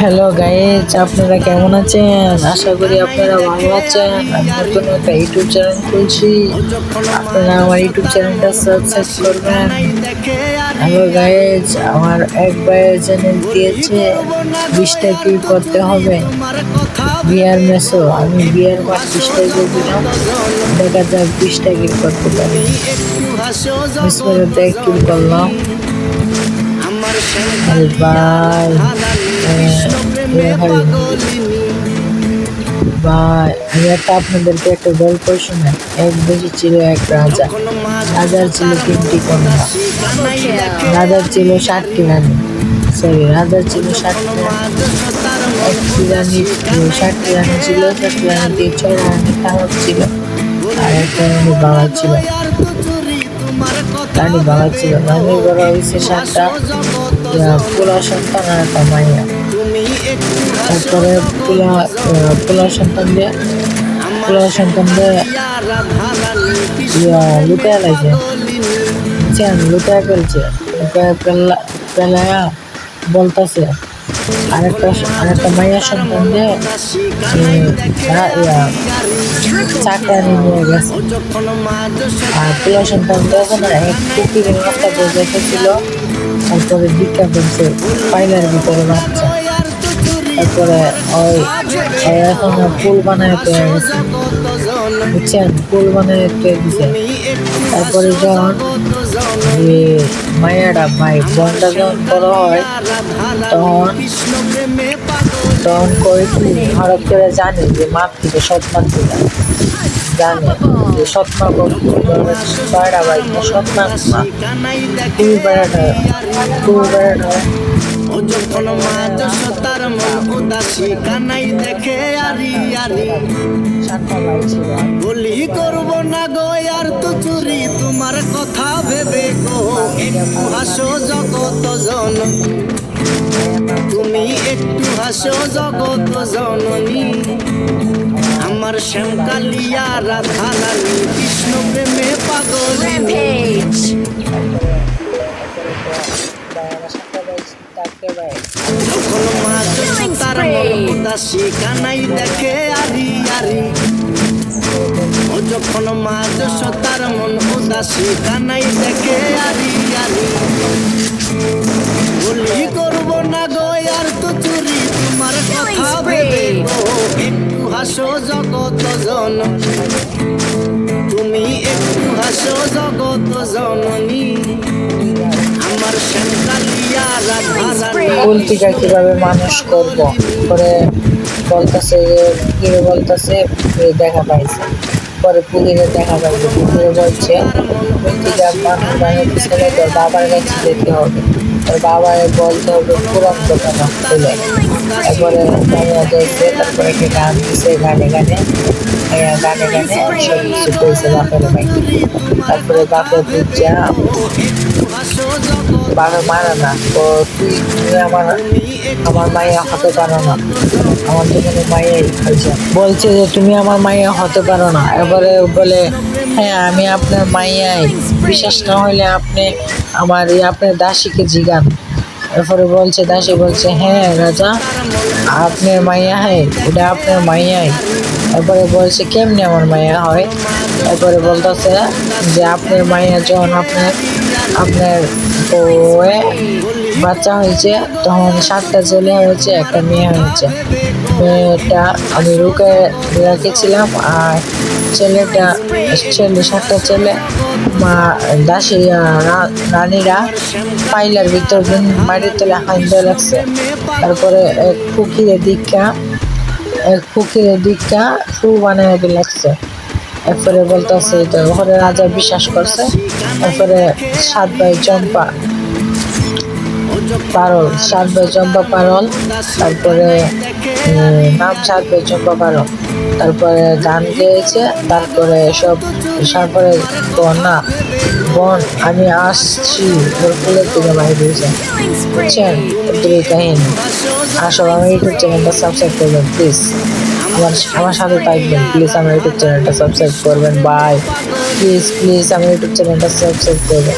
Hello guys আপনারা কেমন আছেন? আশা করি আপনারা ভালো আছেন। আমি নতুন একটা ইউটিউব চ্যানেল খুলছি। আপনারা আমার ইউটিউব চ্যানেলটা সাবস্ক্রাইব করবেন। হ্যালো গাইজ আমার এক ভাইয়ের চ্যানেল দিয়েছে। বিশটা কি করতে হবে। বিয়ার মেসো। আমি বিয়ার মাঠ বিশটা কি দিলাম। দেখা যাক বিশটা কি করতে পারি। কি করলাম। আরে ভাই আমি একটা আপনাদেরকে একটা গল্প শুনে এক দেশে ছিল এক রাজা। রাজার ছিল তিনটি কন্যা। রাজার ছিল ষাটটি রানী। সরি রাজার ছিল ষাটটি রানী। একটি রানী ষাটটি রানী ছিল ষাটটি রানীতে ছয় রানী খারাপ ছিল, আর একটা রানী বাবা ছিল। রানী বাবা ছিল, রানীর বড় হয়েছে সাতটা। পোলা সন্তান আর একটা মাইয়া। তারপরে পোলা পোলা সন্তান দিয়ে পোলা সন্তান দিয়ে লুকায় লাগছে বুঝছেন লুকায় ফেলছে। লুকায় ফেলা, ফেলায়া বলতেছে, আরেকটা আরেকটা মাইয়া সন্তান দিয়ে চাকরানি নিয়ে গেছে। আর পোলা সন্তান যখন এক পুকুরের রাস্তা ছিল তারপরে বিজ্ঞাপন করছে পাইলার ভিতরে বাচ্চা তারপরে ওই এখন পুল বানায় পেয়ে বুঝছেন পুল বানায় পেয়ে দিছে। তারপরে যখন মায়াটা ভাই বোনটা যখন বড় হয়, তখন তখন কয়েকটি হঠাৎ করে জানি যে মাপ থেকে সৎ মাপ দিলা জানে যে সৎ মা ও যখন মাঝ সতার মন উদাসী, কানাই দেখে আরি আরি। বলি করব না গো, আর তো চুরি, তোমার কথা ভেবে গো। একটু হাসো জগত জন। তুমি একটু হাসো জগত জননী। আমার শ্যামকালিয়া রাধা রানী, কৃষ্ণ প্রেমে ভাই মন উদাসী কানাই দেখে আরি আরি ও যখন মাঝ সতার মন উদাসী কানাই দেখে আরি আরি বলি করব না গো তো চুরি তোমার কথা ভেবে একটু হাসো জগত জন তুমি একটু হাসো জগত জননী আমার শ্যামকালিয়া টিকা কীভাবে মানুষ করব? পরে বলতেছে যে পুকুরে বলতেছে দেখা পাইছে। পরে পুকুরে দেখা পাইছে। পুকুরে বলছে ফুল মানুষ বানিয়ে ছেলে তোর বাবার কাছে যেতে হবে। তোর বাবার বলতে হবে, পুরান দোকান খুলে তারপরে তারপরে একটা গান দিছে গানে গানে। তারপরে মারা না তো আমার আমার হতে পারো না আমার হয়েছে বলছে যে তুমি আমার মাইয়া হতে পারো না। এবারে বলে হ্যাঁ আমি আপনার মাইয়াই। বিশ্বাস না হলে আপনি আমার আপনার দাসীকে জিগান। এরপরে বলছে, দাসী বলছে হ্যাঁ রাজা, আপনার মাইয়া হয়, এটা আপনার মাইয়াই। তারপরে বলছে, কেমনি আমার মায়া হয়? তারপরে বলতেছে যে, আপনার মায়া যখন আপনার আপনার বউয়ে বাচ্চা হয়েছে, তখন সাতটা ছেলে হয়েছে, একটা মেয়ে হয়েছে। মেয়েটা আমি রুকে রেখেছিলাম আর ছেলেটা, ছেলে, সাতটা ছেলে, মা দাসী রানীরা পাইলার ভিতর মাটির তলে দেওয়া লাগছে। তারপরে পুকুরে দীক্ষা এক পুকুরে দীক্ষা ফু বানায় লাগছে। এরপরে বলতেছে এটা ওখানে রাজা বিশ্বাস করছে, এরপরে সাত ভাই চম্পা পারল, সাত ভাই চম্পা পারল, তারপরে নাম সাত ভাই চম্পা পারল। তারপরে গান গেয়েছে তারপরে সব তারপরে না বোন, আমি আসছি। ফুলের দিকে বাইরে বুঝছেন? তুমি কাহিনী। আসো আমার ইউটিউব চ্যানেলটা সাবস্ক্রাইব করবেন প্লিজ আমার আমার সাথে থাকবেন প্লিজ আমার ইউটিউব চ্যানেলটা সাবস্ক্রাইব করবেন। বাই প্লিজ প্লিজ আমার ইউটিউব চ্যানেলটা সাবস্ক্রাইব করবেন.